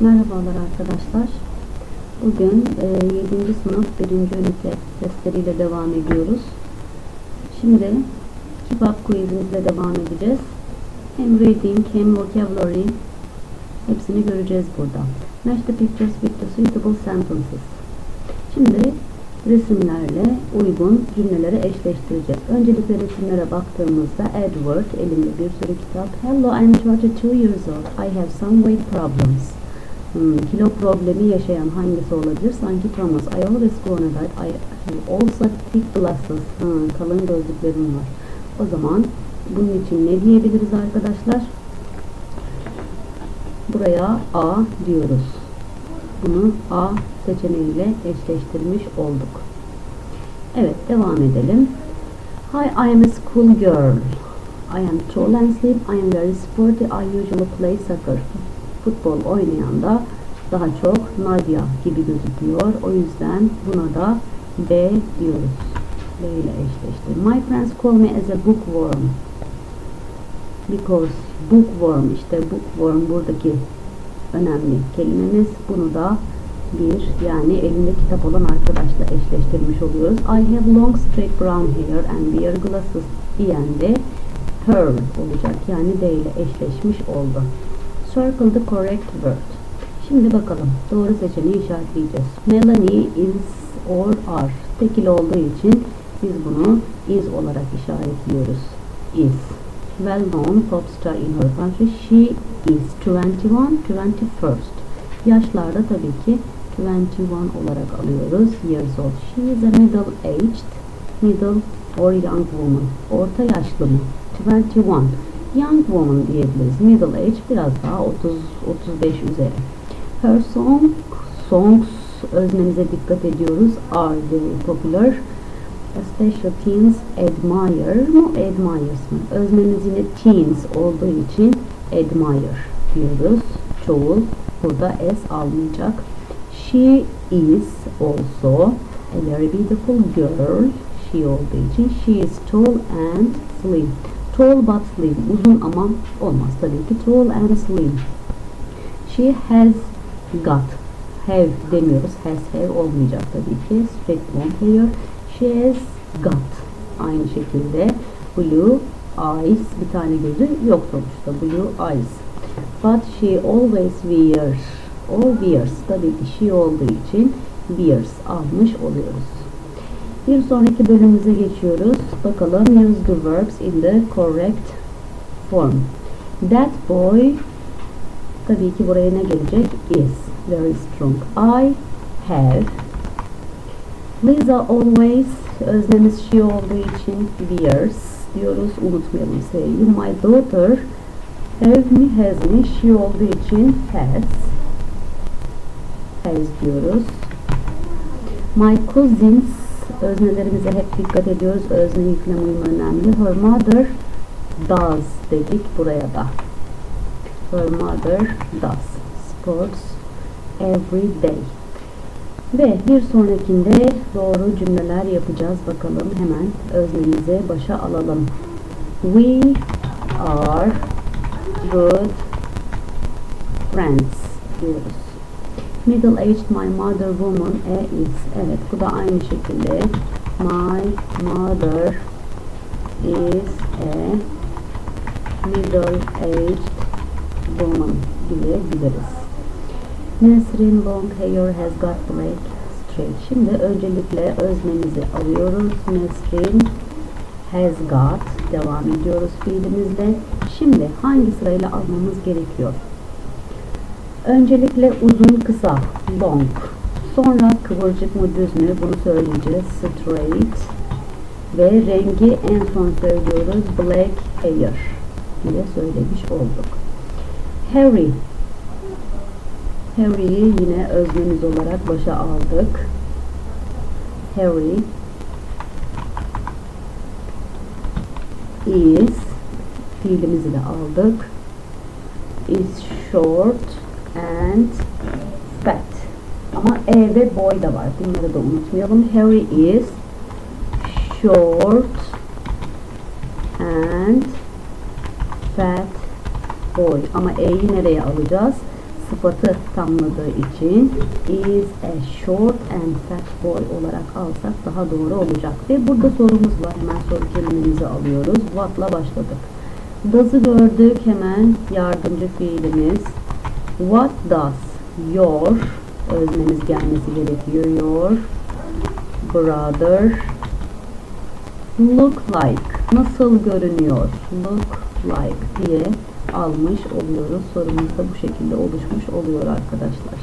Merhabalar arkadaşlar. Bugün e, 7. sınıf 1. ünite testleriyle devam ediyoruz. Şimdi Up quizimizle devam edeceğiz. Hem reading hem vocabulary hepsini göreceğiz burada. Match the pictures with the suitable sentences. Şimdi resimlerle uygun cümleleri eşleştireceğiz. Öncelikle resimlere baktığımızda Edward, elimde bir sürü kitap. Hello, I'm 32 years old. I have some weight problems. Hmm, kilo problemi yaşayan hangisi olabilir? Sanki Thomas. I always go on a diet. I have also thick glasses. Hmm, kalın gözlüklerim var. O zaman bunun için ne diyebiliriz arkadaşlar? Buraya A diyoruz. Bunu A seçeneğiyle eşleştirmiş olduk. Evet devam edelim. Hi, I am a school girl. I am tall and slim. I am very sporty. I usually play soccer. Futbol oynayan da daha çok Nadia gibi gözüküyor. O yüzden buna da B diyoruz. B ile eşleştir. My friends call me as a bookworm. Because bookworm işte bookworm buradaki önemli kelimemiz. Bunu da bir yani elinde kitap olan arkadaşla eşleştirmiş oluyoruz. I have long straight brown hair and wear glasses diyen de her olacak. Yani D ile eşleşmiş oldu. Circle the correct word. Şimdi bakalım. Doğru seçeneği işaretleyeceğiz. Melanie is or are. Tekil olduğu için biz bunu is olarak işaretliyoruz. Is. Well known pop star in her country. She is 21, 21st. Yaşlarda tabii ki 21 olarak alıyoruz. Years old. She is a middle aged, middle or young woman. Orta yaşlı mı? 21. Young woman diyebiliriz. Middle age biraz daha 30 35 üzeri. Her song songs öznemize dikkat ediyoruz. Are very popular. Special teens admire mu admires mı? Öznemiz yine teens olduğu için admire diyoruz. Çoğul burada s almayacak. She is also a very beautiful girl. She olduğu için she is tall and slim. Tall but slim. Uzun ama olmaz tabii ki. Tall and slim. She has got. Have demiyoruz. Has have olmayacak tabii ki. Straight blonde hair. She has got. Aynı şekilde blue eyes. Bir tane gözü yok sonuçta. Blue eyes. But she always wears. Or wears. Tabii ki she olduğu için wears almış oluyoruz. Bir sonraki bölümümüze geçiyoruz. Bakalım use the verbs in the correct form. That boy tabii ki buraya ne gelecek? Is very strong. I have Lisa always öznemiz she olduğu için wears diyoruz. Unutmayalım S'yi. My daughter have mi has mi she olduğu için has has diyoruz. My cousins öznelerimize hep dikkat ediyoruz. Özne yüklem önemli. Her mother does dedik buraya da. Her mother does sports every day. Ve bir sonrakinde doğru cümleler yapacağız. Bakalım hemen öznemizi başa alalım. We are good friends diyoruz. Middle aged my mother woman e is. Evet bu da aynı şekilde my mother is a middle aged woman diyebiliriz. Nesrin long hair has got black straight. Şimdi öncelikle öznemizi alıyoruz. Nesrin has got devam ediyoruz fiilimizle. Şimdi hangi sırayla almamız gerekiyor? Öncelikle uzun kısa long. Sonra kıvırcık mı düz mü bunu söyleyeceğiz. Straight. Ve rengi en son söylüyoruz. Black hair diye söylemiş olduk. Harry. Harry'i yine öznemiz olarak başa aldık. Harry is fiilimizi de aldık. Is short and fat. Ama E ve boy da var. Bunları da unutmayalım. Harry is short and fat boy. Ama E'yi nereye alacağız? sıfatı tamladığı için is a short and fat boy olarak alsak daha doğru olacak. Ve burada sorumuz var. Hemen soru kelimemizi alıyoruz. What'la başladık. Does'ı gördük. Hemen yardımcı fiilimiz. What does your öznemiz gelmesi gerekiyor. Your brother look like nasıl görünüyor look like diye almış oluyoruz. Sorumuz da bu şekilde oluşmuş oluyor arkadaşlar.